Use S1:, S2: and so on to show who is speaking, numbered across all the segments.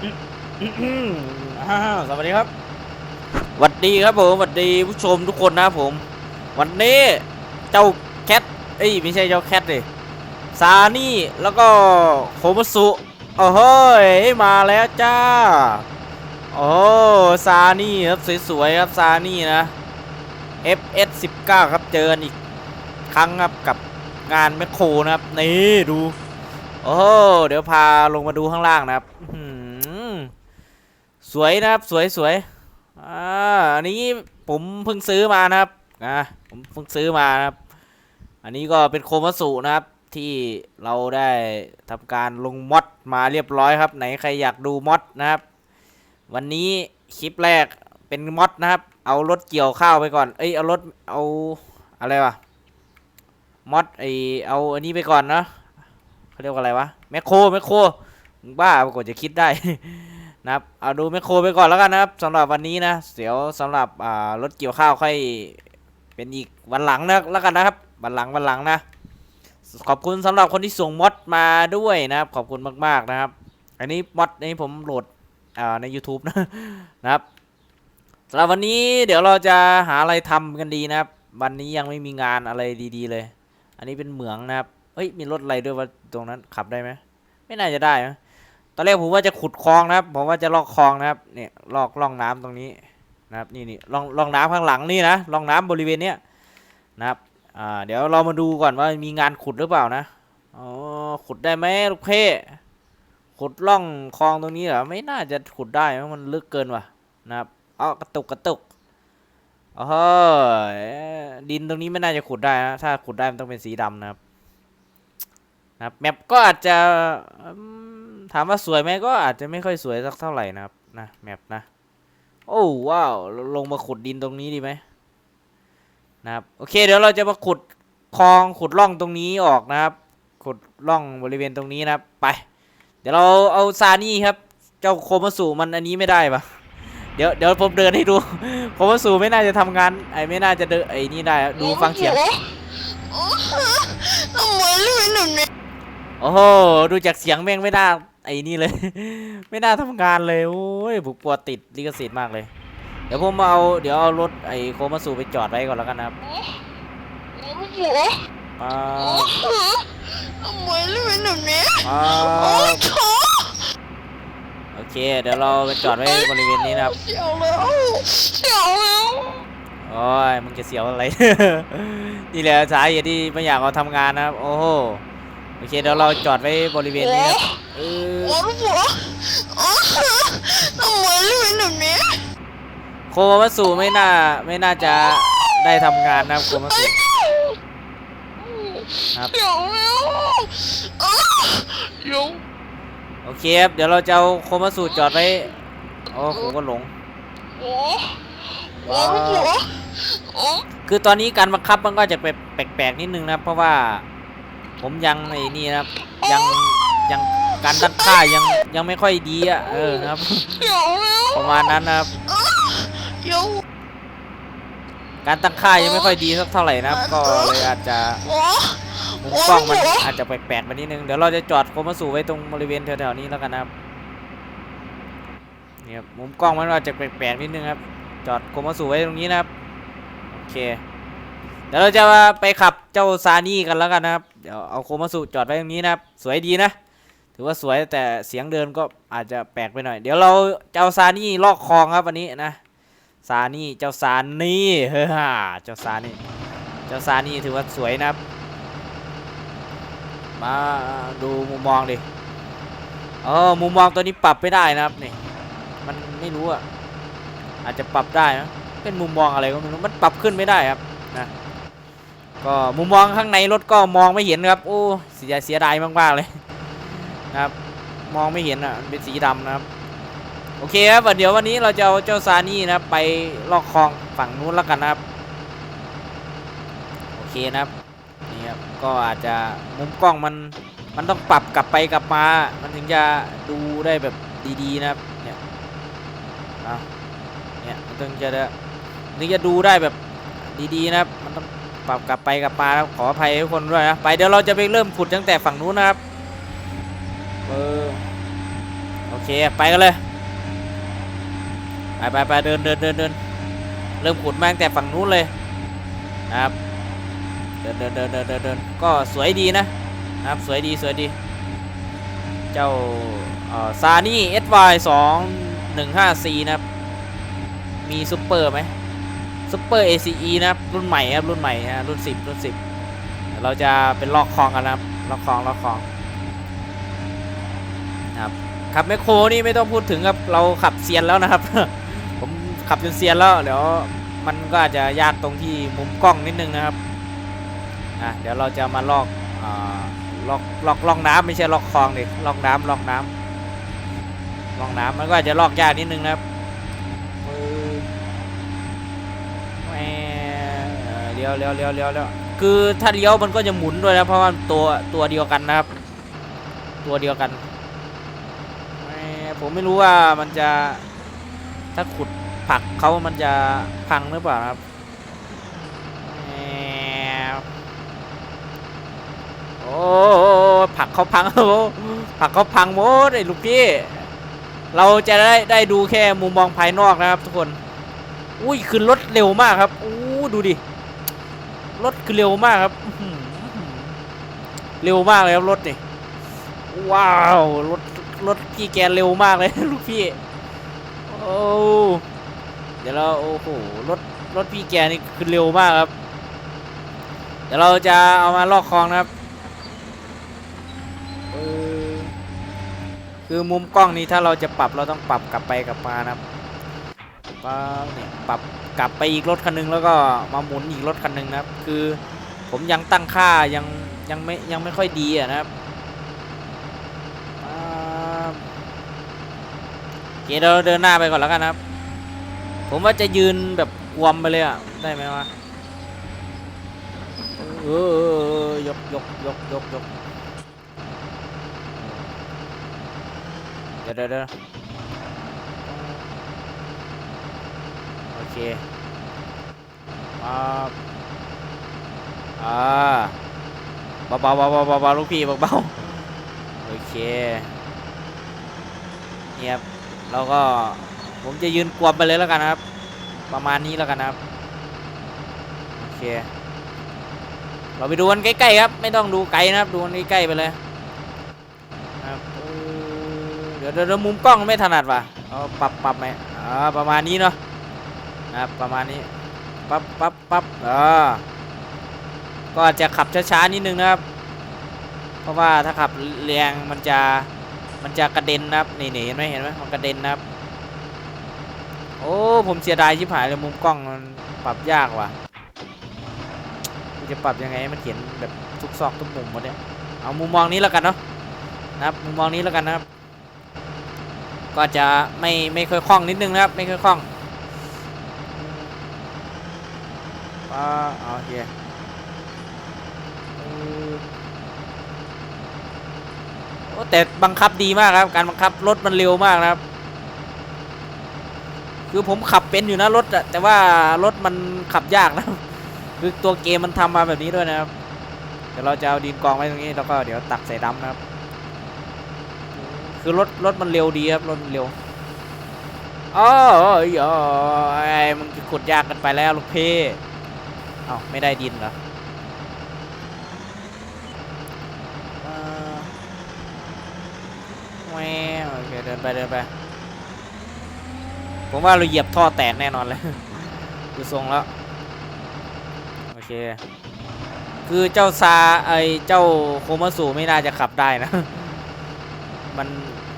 S1: อ้าวสวัสดีครับสวัสดีครับผมสวัสดีผู้ชมทุกคนนะผม วันนี้เจ้าแคทเอ้ยไม่ใช่เจ้าแคทเลยซานี่แล้วก็โคมัสุโอ้โหยมาแล้วจ้าโอ้ซานี่ครับสวยๆครับซานี่นะ FS 19ครับเจอกันอีกครั้งครับกับงานแมคโครนะครับนี่ดูโอ้เดี๋ยวพาลงมาดูข้างล่างนะครับ สวยนะครับสวยสวยอ่าอันนี้ผมเพิ่งซื้อมานะครับนะผมเพิ่งซื้อมานะครับ อันนี้ก็เป็นโคมัสุนะครับที่เราได้ทำการลงมอดมาเรียบร้อยครับ ไหนใครอยากดูมอดนะครับ วันนี้คลิปแรกเป็นมอดนะครับ เอารถเกี่ยวข้าวไปก่อน เอ้ยเอารถเอาอะไรวะมอดไอเอาอันนี้ไปก่อนเนาะเขาเรียกว่าอะไรวะแมคโครแมคโครบ้าปรากฏจะคิดได้ นะครับเอาดูแมคโครไปก่อนแล้วกันนะครับสำหรับวันนี้นะเดี๋ยวสำหรับรถเกี่ยวข้าวค่อยเป็นอีกวันหลังนะแล้วกันนะครับวันหลังวันหลังนะขอบคุณสำหรับคนที่ส่งมอดมาด้วยนะครับ ขอบคุณมากๆนะครับ อันนี้มอดนี้ผมโหลดใน YouTube นะนะครับสำหรับวันนี้เดี๋ยวเราจะหาอะไรทำกันดีนะครับ วันนี้ยังไม่มีงานอะไรดีๆเลย อันนี้เป็นเหมืองนะครับเฮ้ยมีรถอะไรด้วยวะตรงนั้นขับได้ไหมไม่น่าจะได้นะ ตอนแรกผมว่าจะขุดคลองนะครับ ผมว่าจะลอกคลองนะครับ เนี่ยลอกล่องน้ำตรงนี้นะครับ นี่นี่ล่องล่องน้ำข้างหลังนี่นะล่องน้ำบริเวณเนี้ยนะครับอ่าเดี๋ยวเรามาดูก่อนว่ามีงานขุดหรือเปล่านะอ๋อขุดได้ไหมลูกเพ่ขุดล่องคลองตรงนี้เหรอไม่น่าจะขุดได้เพราะมันลึกเกินว่ะนะครับอ๋อกระตุกกระตุกอ๋อดินตรงนี้ไม่น่าจะขุดได้นะถ้าขุดได้มันต้องเป็นสีดำนะครับนะครับแมปก็อาจจะ ถามว่าสวยไหมก็อาจจะไม่ค่อยสวยสักเท่าไหร่นะครับนะแมปนะ โอ้ว้าวเราลงมาขุดดินตรงนี้ดีไหมนะครับโอเคเดี๋ยวเราจะมาขุดคลองขุดร่องตรงนี้ออกนะครับ ขุดร่องบริเวณตรงนี้นะครับ ไป เดี๋ยวเราเอาซานี่ครับ เจ้าโคมาสูมันอันนี้ไม่ได้ปะเดี๋ยวเดี๋ยวผมเดินให้ดูโคมาสูไม่น่าจะทำงานไอ้ไม่น่าจะเดินไอ้นี่ได้อะดูฟังเสียง
S2: โอ้โหทำไมเรื่องแบบนี้
S1: โอ้โหดูจากเสียงแม่งไม่น่า ไอ้นี่เลย ไม่น่าทำงานเลยโอ้ยผมกลัวติดลิขสิทธิ์มากเลย เดี๋ยวผมเอาเดี๋ยวเอารถไอ้โคมาสูไปจอดไว้ก่อนแล้วกันนะครับ
S2: โอ้โห
S1: มา
S2: โอ้โหทำไมเรื่องแบบนี้
S1: มา
S2: โอ้โห
S1: โอเค เดี๋ยวเราไปจอดไว้บริเวณนี้นะครับ
S2: เสียวแล้วเสียวแล้ว
S1: โอ้ยมึงจะเสียวอะไร นี่แหละสาเหตุที่ไม่อยากเอาทำงานนะครับ โอ้โห โอเคเดี๋ยวเราจอดไว้บริเวณนี้นะครับเออ
S2: โอ้โหโอ้โหทำไมเรื่องแบบนี้
S1: โคมาสูไม่น่าไม่น่าจะได้ทำงานนะครับโคมาสูครับ
S2: เสียวแล้วอ้าเดี๋ยว
S1: โอเคครับเดี๋ยวเราจะเอาโคมาสูจอดไว้โอ้ผมก็หลง
S2: โอ้โอ้โหโอ้
S1: คือตอนนี้การบังคับมันก็จะแปลกๆนิดนึงนะครับเพราะว่า ผมยังไอ้นี่นะครับ ยังยังการตั้งค่ายังยังไม่ค่อยดีอะเออนะครับ
S2: เสียวแล้ว
S1: ประมาณนั้นนะครับ
S2: เดี๋ยว
S1: การตั้งค่ายังไม่ค่อยดีสักเท่าไหร่นะครับ ก็เลยอาจจะ
S2: โอ้
S1: มุมกล้องมันอาจจะแปลกๆไปนิดนึงเดี๋ยวเราจะจอดโคมาสูไว้ตรงบริเวณแถวๆนี้แล้วกันนะครับนี่ครับมุมกล้องมันอาจจะแปลกๆนิดนึงครับ จอดโคมาสูไว้ตรงนี้นะครับโอเค เดี๋ยวเราจะไปขับเจ้าซานี่กันแล้วกันนะครับ เดี๋ยวเอาโคมาสูจอดไว้ตรงนี้นะครับ สวยดีนะ ถือว่าสวยแต่เสียงเดินก็อาจจะแปลกไปหน่อย เดี๋ยวเราเจะเอาซานี่ลอกคลองครับวันนี้นะ ซานี่เจ้าซานี่เฮ้ยฮ่าเจ้าซานี่ เจ้าซานี่ถือว่าสวยนะครับ มาดูมุมมองดิ เออ มุมมองตัวนี้ปรับไม่ได้นะครับนี่ มันไม่รู้อะ อาจจะปรับได้นะ เป็นมุมมองอะไรก็ไม่รู้ มันปรับขึ้นไม่ได้ครับ ก็มุมมองข้างในรถก็มองไม่เห็นครับโอ้เสียเสียดายมากๆเลยนะครับ มองไม่เห็นอะเป็นสีดำนะครับ โอเคครับเดี๋ยววันนี้เราจะเอาเจ้าซานี่นะครับไปลอกคลองฝั่งนู้นแล้วกันนะครับ โอเคนะครับนี่ครับก็อาจจะมุมกล้องมันมันต้องปรับกลับไปกลับมา มันถึงจะดูได้แบบดีๆนะครับเนี่ยเอาเนี่ยมันถึงจะได้ถึงจะดูได้แบบดีๆนะครับ ปรับกลับไปกับมาครับขออภัยทุกคนด้วยนะไปเดี๋ยวเราจะไปเริ่มขุดตั้งแต่ฝั่งนู้นนะครับเออโอเคไปกันเลยไปไปไปเดินเดินเดินเดินเริ่มขุดมาตั้งแต่ฝั่งนู้นเลยนะครับเดินเดินเดินเดินเดินเดินก็สวยดีนะนะครับสวยดีสวยดี เจ้าซานี่ SY 2 1 5 4นะครับมีซุปเปอร์ไหม ซุปเปอร์ ACE นะครับรุ่นใหม่ครับรุ่นใหม่นะรุ่น 10 รุ่น 10เดี๋ยวเราจะเป็นลอกคลองกันนะครับลอกคลองลอกคลองครับขับแมคโครนี่ไม่ต้องพูดถึงครับเราขับเซียนแล้วนะครับ ผมขับจนเซียนแล้วเดี๋ยวมันก็อาจจะยากตรงที่มุมกล้องนิดนึงนะครับอะเดี๋ยวเราจะมาลอกอ่าลอกลอกลอกน้ำไม่ใช่ลอกคลองดิลอกน้ำลอกน้ำลอกน้ำมันก็อาจจะลอกยากนิดนึงนะครับปึ๊บแหม่ เลี้ยวเลี้ยวเลี้ยวเลี้ยวเลี้ยวคือถ้าเลี้ยวมันก็จะหมุนด้วยนะเพราะว่าตัวตัวเดียวกันนะครับ ตัวเดียวกันแหม่ผมไม่รู้ว่ามันจะถ้าขุดผักเขามันจะพังหรือเปล่าครับโอ้ผักเขาพังโอ้ผักเขาพังหมดไอ้ลูกพี่เราจะได้ได้ดูแค่มุมมองภายนอกนะครับทุกคน อุ้ยคือรถเร็วมากครับอู้ดูดิ รถคือเร็วมากครับเร็วมากเลยครับรถนี่ว้าวรถรถพี่แกเร็วมากเลยลูกพี่โอ้เดี๋ยวเราโอ้โหรถรถพี่แกนี่คือเร็วมากครับ เดี๋ยวเราจะเอามาลอกคลองนะครับคือมุมกล้องนี้ถ้าเราจะปรับเราต้องปรับกลับไปกลับมานะครับก็เนี่ยปรับ กลับไปอีกรถคันหนึงแล้วก็มาหมุนอีกรถคันหนึงนะครับ คือผมยังตั้งค่ายังยังไม่ยังไม่ค่อยดีอะนะครับอ่าโอเคเราเดินหน้าไปก่อนแล้วกันนะครับ ผมว่าจะยืนแบบกวมไปเลยอะ ได้ไหมวะเออยกยกยกยกยกเดี๋ยวเดี๋ยว เดี๋ยวโอเคอ่าอ่าเบาเบาเบาเบาเบาลูกพี่เบาเบาโอเคเงียบเราก็ผมจะยืนกวมไปเลยแล้วกันนะครับ ประมาณนี้แล้วกันนะครับโอเคเราไปดูกันใกล้ๆครับ ไม่ต้องดูไกลนะครับดูกันใกล้ๆไปเลยครับเดี๋ยวเดี๋ยวเดี๋ยวมุมกล้องไม่ถนัดว่ะเอาปรับปรับไหมอ่าประมาณนี้เนาะ นะครับประมาณนี้ปั๊บปั๊บปั๊บอ่าก็จะขับช้าๆนิดนึงนะครับ เพราะว่าถ้าขับแรงมันจะมันจะกระเด็นนะครับนี่นี่เห็นไหมเห็นไหมมันกระเด็นนะครับ โอ้ผมเสียดายชิบหายเลยมุมกล้องมันปรับยากว่ะจะปรับยังไงให้มันเห็นแบบทุกซอกทุกมุมหมดเนี่ยเอามุมมองนี้แล้วกันเนาะนะครับมุมมองนี้แล้วกันนะครับ ก็จะไม่ไม่ค่อยคล่องนิดนึงนะครับ ไม่ค่อยคล่อง อ่าโอเคอืมโอ้แต่บังคับดีมากครับ การบังคับรถมันเร็วมากนะครับ คือผมขับเป็นอยู่นะรถอะแต่ว่ารถมันขับยากนะคือตัวเกมมันทำมาแบบนี้ด้วยนะครับ เดี๋ยวเราจะเอาดินกองไว้ตรงนี้แล้วก็เดี๋ยวตักใส่ดำนะครับ คือรถรถมันเร็วดีครับรถมันเร็วอ๋อเอ้ยอ๋อไอ้มึงขุดยากกันไปแล้วลูกพี่ เอ้าไม่ได้ดินเหรออ่าแหวโอเคเดินไปเดินไป ผมว่าเราเหยียบท่อแตกแน่นอนเลยดูทรงแล้ว โอเค คือเจ้าซาไอเจ้าโคมาสูไม่น่าจะขับได้นะ มัน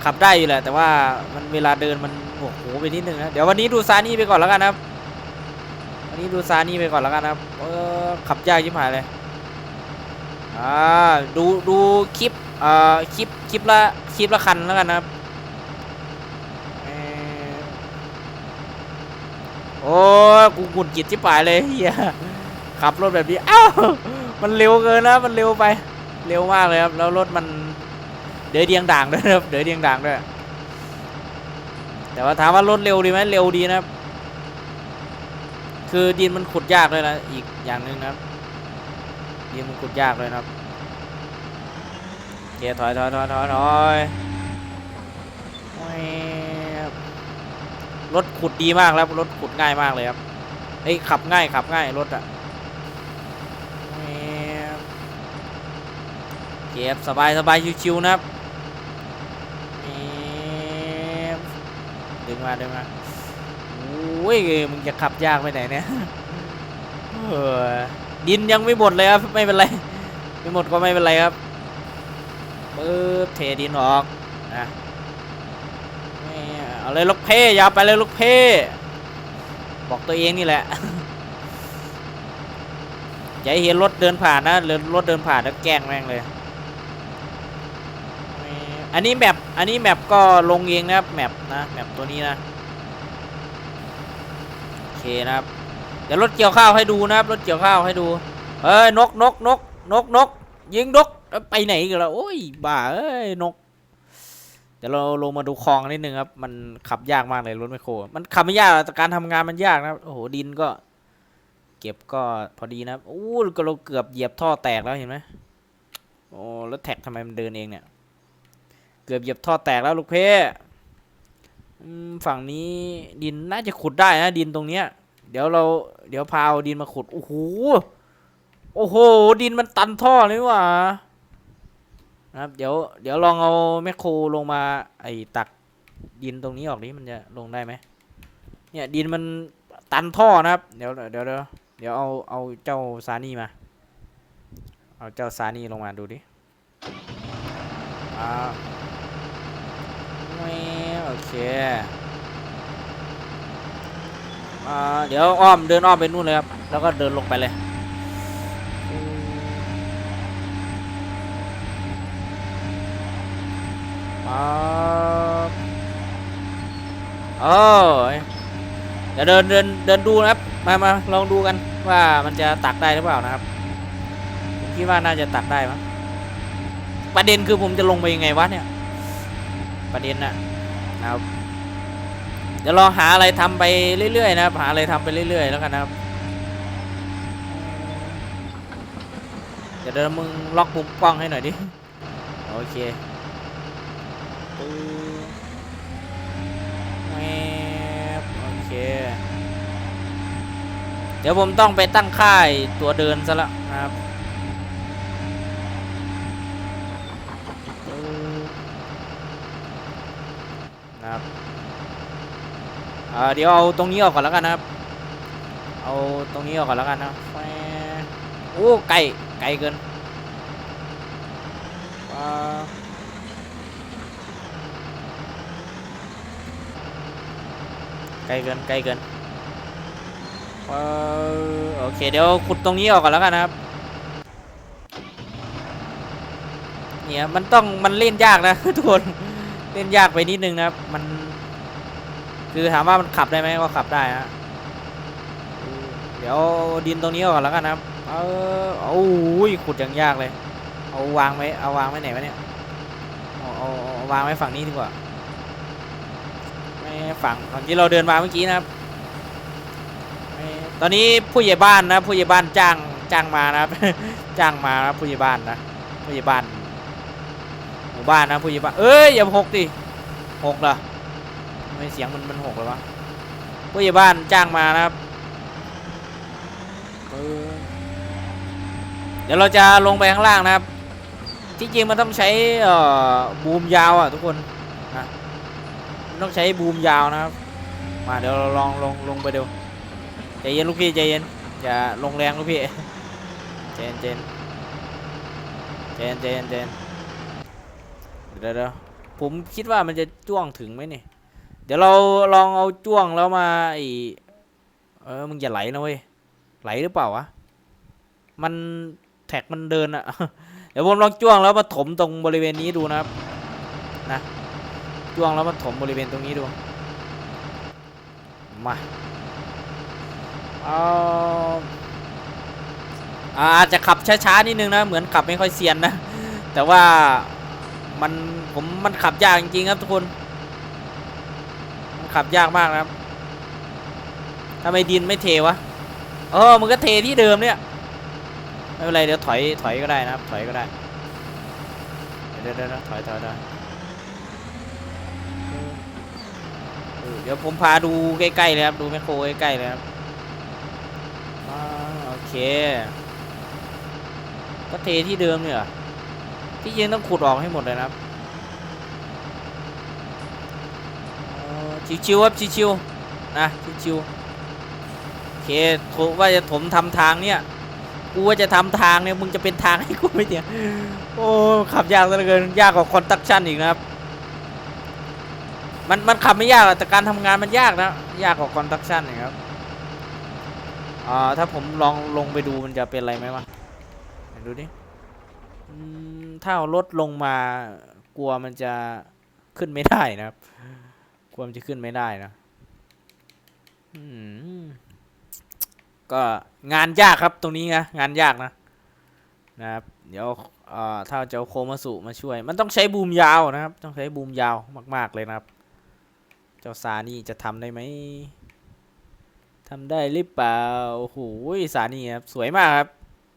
S1: ขับได้อยู่แหละ แต่ว่ามันเวลาเดินมันโอ้โหไปนิดนึงนะ เดี๋ยววันนี้ดูซานี่ไปก่อนแล้วกันนะครับ นี้ดูซานี่ไปก่อนแล้วกันนะครับเออขับยากชิบหายเลยอ่าดูดูคลิปอ่อคลิปคลิปละคลิปละคันแล้วกันนะครับโอ้กูหงุดหงิดชิบหายเลยเฮียขับรถแบบนี้อ้าวมันเร็วเกินนะมันเร็วไปเร็วมากเลยครับแล้วรถมันเดือดเดียงด่างด้วยครับเดือดเดียงด่างด้วยแต่ว่าถามว่ารถเร็วดีไหมเร็วดีนะครับ คือดินมันขุดยากเลยนะอีกอย่างหนึ่งนะครับดินมันขุดยากเลยนะครับเกียร์ถอยถอยถอยถอยถอยรถขุดดีมากแล้วรถขุดง่ายมากเลยครับเอ้ยขับง่ายขับง่ายรถอะเก็บสบายสบายชิวๆนะครับดึงมาดึงมา อ้ยมึงจะขับยากไปไหนเนี่ยเออดินยังไม่หมดเลยครับไม่เป็นไรไม่หมดก็ไม่เป็นไรครับปึ๊บเทดินออกนะเอาเลยลูกเพ่ยาวไปเลยลูกเพ่บอกตัวเองนี่แหละอย่าให้เห็นรถเดินผ่านนะหรือรถเดินผ่านแล้วแกล้งแม่งเลยอันนี้แมปอันนี้แมปก็ลงเองนะครับแมปนะแมปตัวนี้นะ นะครับเดี๋ยวรถเกี่ยวข้าวให้ดูนะครับรถเกี่ยวข้าวให้ดูเอ้ยนกนกนกนกนกยิงนกเอ้ยไปไหนกันแล้วโอ้ยบ้าเอ้ยนก เดี๋ยวเราลงมาดูคลองนิดนึงครับ มันขับยากมากเลยรถไมโคร มันขับไม่ยากแต่การทำงานมันยากนะครับโอ้โหดินก็ เก็บก็พอดีนะครับอู้ก็เราเกือบเหยียบท่อแตกแล้วเห็นไหมโอ้แล้วแท็กทำไมมันเดินเองเนี่ย เกือบเหยียบท่อแตกแล้วลูกเพ่ฝั่งนี้ดินน่าจะขุดได้นะดินตรงเนี้ย เดี๋ยวเราเดี๋ยวพาเอาดินมาขุด โอ้โห โอ้โห ดินมันตันท่อเลยว่านะครับ เดี๋ยวเดี๋ยวลองเอาแมคโครลงมาไอ้ตักดินตรงนี้ออกนี้มันจะลงได้ไหมเนี่ยดินมันตันท่อนะครับ เดี๋ยวเดี๋ยวเดี๋ยวเดี๋ยวเอาเอาเจ้าซานี่มา เอาเจ้าซานี่ลงมาดูดิอ่าโอเค เดี๋ยวอ้อมเดินอ้อมไปนู่นเลยครับ แล้วก็เดินลงไปเลยป๊าบโอ้ยเดี๋ยวเดินเดินเดินดูนะครับ มามาลองดูกันว่ามันจะตักได้หรือเปล่านะครับผมคิดว่าน่าจะตักได้มั้งประเด็นคือผมจะลงไปยังไงวะเนี่ย ประเด็นน่ะนะครับ เดี๋ยวราหาอะไรทำไปเรื่อยๆนะครับหาอะไรทำไปเรื่อยๆแล้วกันนะครับเดี๋ยวเดี๋ยวมึงล็อกมุมกล้องให้หน่อยดิโอเคแวบโอเคเดี๋ยวผมต้องไปตั้งค่ายตัวเดินซะแล้วนะครับปึ๊บนะครับ อ่า เดี๋ยวเอาตรงนี้ออกก่อนแล้วกันนะครับ เอาตรงนี้ออกก่อนแล้วกันนะโอ้ไกลไกลเกินไกลเกินไกลเกินโอเคเดี๋ยวขุดตรงนี้ออกก่อนแล้วกันนะครับเนี่ยมันต้องมันเล่นยากนะทุกคนเล่นยากไปนิดนึงนะครับมัน คือถามว่ามันขับได้ไหมก็ขับได้ฮะเดี๋ยวดินตรงนี้ก่อนแล้วกันนะครับเออโอ้ยขุดอย่างยากเลย เอาวางไว้เอาวางไว้ไหนวะเนี่ยเอาเอาวางไว้ฝั่งนี้ดีกว่าไม่ฝั่งฝั่งที่เราเดินมาเมื่อกี้นะครับตอนนี้ผู้ใหญ่บ้านนะ ผู้ใหญ่บ้านจ้างจ้างมานะครับ จ้างมานะผู้ใหญ่บ้านนะผู้ใหญ่บ้านหมู่บ้านนะผู้ใหญ่บ้านเอ้ยอย่าหกดิหกเหรอ ไม่เสียงมันมันหกเลยวะผู้ใหญ่บ้านจ้างมานะครับเออเดี๋ยวเราจะลงไปข้างล่างนะครับ ที่จริงมันต้องใช้เอ่อบูมยาวอะทุกคนนะมันต้องใช้บูมยาวนะครับ มาเดี๋ยวเราลองลงลงไปดูใจเย็นลูกพี่ใจเย็นอย่าลงแรงลูกพี่ใจเย็นใจเย็นใจเย็นใจเย็นใจเย็นเดี๋ยวเดี๋ยวผมคิดว่ามันจะจ้วงถึงไหมเนี่ยเดี๋ยวเราลองเอาจ้วงแล้วมาไอเออมึงอย่าไหลนะเว้ยไหลหรือเปล่าวะมันแท็กมันเดินอะเดี๋ยวผมลองจ้วงแล้วมาถมตรงบริเวณนี้ดูนะครับนะจ้วงแล้วมาถมบริเวณตรงนี้ดูมาเอาอาอาจจะขับช้าๆนิดนึงนะเหมือนขับไม่ค่อยเซียนนะแต่ว่ามันผมมันขับยากจริงๆครับทุกคน ขับยากมากนะครับทำไมดินไม่เทวะเออมันก็เทที่เดิมเนี่ยไม่เป็นไรเดี๋ยวถอยถอยก็ได้นะครับ ถอยก็ได้เดี๋ยวเดี๋ยวถอยถอยถอยเดี๋ยวผมพาดูใกล้ๆเลยครับ ดูแมคโครใกล้ๆเลยครับโอเค ก็เทที่เดิมเนี่ยที่ยิงต้องขุดออกให้หมดเลยนะครับเอ่อ ชิวๆครับชิวๆนะชิวๆโอเคโถว่าจะถมทำทางเนี่ยกูว่าจะทำทางเนี่ยมึงจะเป็นทางให้กูไหมเนี่ยโอ้ขับยากเหลือเกินยากกว่าคอนตักชันอีกนะครับ มันมันขับไม่ยากหรอกแต่การทำงานมันยากนะยากกว่าคอนตักชันนะครับอ่าถ้าผมลองลงไปดูมันจะเป็นอะไรไหมวะดูดิอืมถ้าเอารถลงมากลัวมันจะขึ้นไม่ได้นะครับ กลัวมันจะขึ้นไม่ได้นะก็งานยากครับตรงนี้นะงานยากนะนะครับเดี๋ยวถ้าจะเอาโคมาสุมาช่วย มันต้องใช้บูมยาวนะครับ ต้องใช้บูมยาวมาก ๆ เลยนะครับ เจ้าซานี่จะทำได้ไหมทำได้หรือเปล่าโอ้โหซานี่ครับสวยมากครับ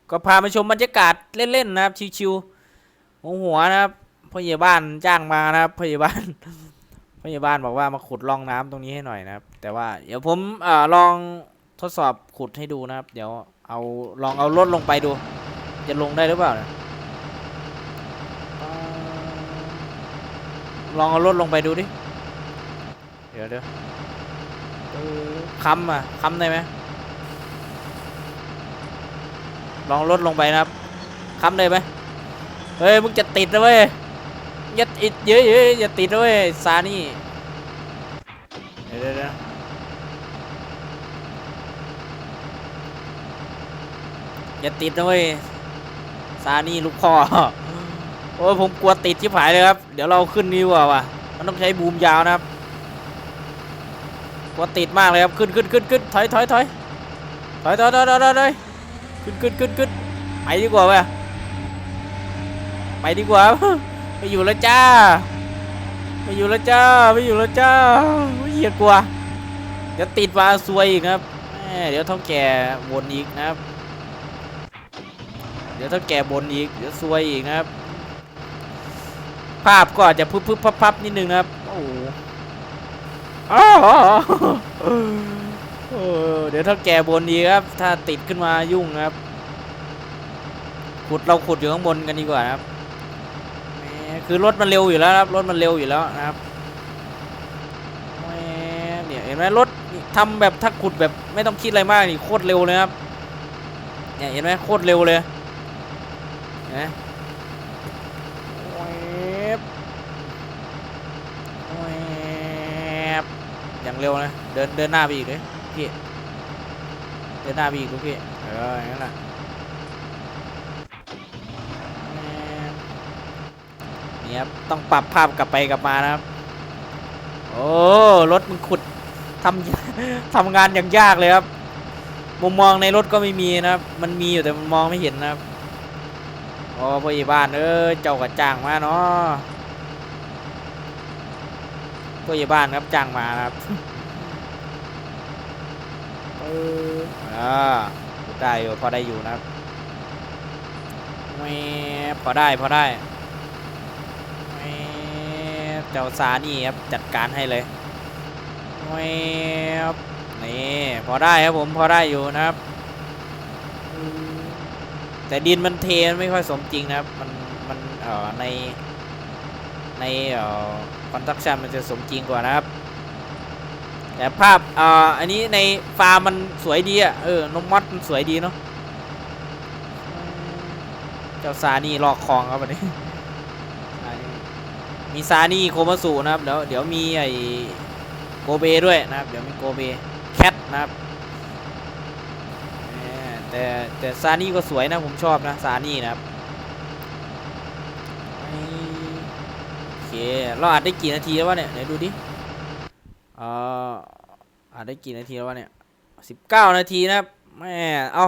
S1: ก็พามาชมบรรยากาศเล่นๆนะครับชิวๆหัวหัวนะครับพ่อใหญ่บ้านจ้างมานะครับพ่อใหญ่บ้าน พ่อใหญ่บ้านบอกว่ามาขุดร่องน้ำตรงนี้ให้หน่อยนะครับ แต่ว่าเดี๋ยวผมอลองทดสอบขุดให้ดูนะครับ เดี๋ยวเอาลองเอารถลงไปดู จะลงได้หรือเปล่านี่ยเอ่อลองเอารถลงไปดูดิ เดี๋ยวเดี๋ยวค้ำอะค้ำได้ไหมลองรถลงไปนะครับค้ำได้ไหมเฮ้ยมึงจะติดนะเว้ย อย่าติดเยอะๆอย่าติดนะเว้ยซานี่เดี๋ยวเดี๋ยวเดี๋ยวอย่าติดนะเว้ยซานี่ลูกพ่อโอ้ยผมกลัวติดชิบหายเลยครับ เดี๋ยวเราขึ้นนี่ดีกว่าว่ะมันต้องใช้บูมยาวนะครับกลัวติดมากเลยครับขึ้นขึ้นขึ้นขึ้นถอยถอยถอยถอยถอยถอยถอยถอยถอยขึ้นขึ้นขึ้นขึ้นไปดีกว่าว่ะไปดีกว่า ไปอยู่แล้วจ้าไปอยู่แล้วจ้าไปอยู่แล้วจ้าเหี้ยกลัวเดี๋ยวติดมาซวยอีกครับเดี๋ยวเท่าแก่บนอีกนะครับ เดี๋ยวเท่าแก่บนอีกเดี๋ยวซวยอีกนะครับ ภาพก็อาจจะพึบพึบพับพับนิดนึงนะครับโอ้โหเดี๋ยวถ้าแก่บนดีครับ ถ้าติดขึ้นมายุ่งครับ ขุดเราขุดอยู่ข้างบนกันดีกว่านะครับ คือรถมันเร็วอยู่แล้วครับ รถมันเร็วอยู่แล้วนะครับเนี่ยเห็นไหมรถนี่ทำแบบถ้าขุดแบบไม่ต้องคิดอะไรมากนี่โคตรเร็วเลยครับ เนี่ยเห็นไหมโคตรเร็วเลยนไหมแวบแวบอย่างเร็วนะ เดินเดินหน้าไปอีกเลยพี่ เดินหน้าไปอีกลูกพี่ เอออย่างนั้นแหละแหม ครับต้องปรับภาพกลับไปกลับมานะครับ โอ้รถมึงขุดทำทำงานอย่างยากเลยครับมุมมองในรถก็ไม่มีนะครับ มันมีอยู่แต่มันมองไม่เห็นนะครับโอ้พ่อใหญ่บ้านเออเจ้าก็จ้างมาเนาะพ่อใหญ่บ้านครับจ้างมาครับเอออ่าได้อยู่พอได้อยู่นะครับแหมพอได้พอได้ เจ้าซานี่ครับจัดการให้เลยแหมนี่พอได้ครับผมพอได้อยู่นะครับ แต่ดินมันเทนไม่ค่อยสมจริงนะครับ มันมันเอ่อในในเอ่อคอนตักชันมันจะสมจริงกว่านะครับ แต่ภาพอ่าอันนี้ในฟาร์มมันสวยดีอะเออนมมอดมันสวยดีเนาะเจ้าซานี่ลอกคลองครับวันนี้ มีซานี่โคมาสุนะครับ เดี๋ยวเดี๋ยวมีไอโกเบด้วยนะครับ เดี๋ยวมีโกเบแคทนะครับแต่แต่ซานี่ก็สวยนะผมชอบนะซานี่นะครับโอเคเราอัดได้กี่นาทีแล้ววะเนี่ยไหนดูดิเอ่ออานได้กี่นาทีแล้ววะเนี่ยสิบเก้านาทีนะครับแม่เอา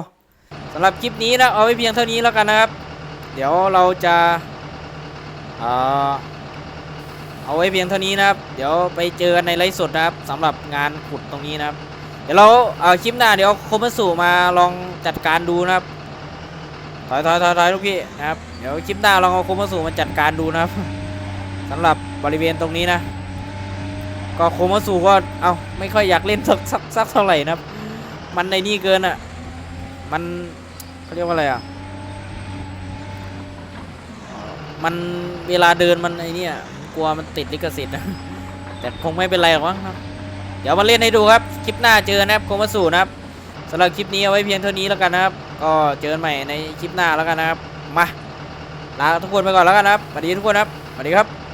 S1: สำหรับคลิปนี้นะเอาไว้เพียงเท่านี้แล้วกันนะครับ เดี๋ยวเราจะเอ่อ เอาไว้เพียงเท่านี้นะครับ เดี๋ยวไปเจอกันในไลฟ์สดนะครับสำหรับงานขุดตรงนี้นะครับ เดี๋ยวเราเอาคลิปหน้าเดี๋ยวคมสูมาลองจัดการดูนะครับถอยถอยถอยถอยลูกพี่นะครับเดี๋ยวคลิปหน้าลองเอาคมสูมาจัดการดูนะครับสำหรับบริเวณตรงนี้นะ ก็โคมาสู่ก็เอาไม่ค่อยอยากเล่นสักสักสักเท่าไหร่นะครับ มันในนี่เกินอะมันเขาเรียกว่าอะไรอะมันเวลาเดินมันไอเนี่ย กลัวมันติดลิขสิทธิ์นะแต่คงไม่เป็นไรหรอกมั้งครับเดี๋ยวมาเล่นให้ดูครับคลิปหน้าเจอนะครับโคมาสู่นะครับสำหรับคลิปนี้เอาไว้เพียงเท่านี้แล้วกันนะครับ ก็เจอกันใหม่ในคลิปหน้าแล้วกันนะครับมาลาทุกคนไปก่อนแล้วกันนะครับสวัสดีทุกคนครับสวัสดีครับ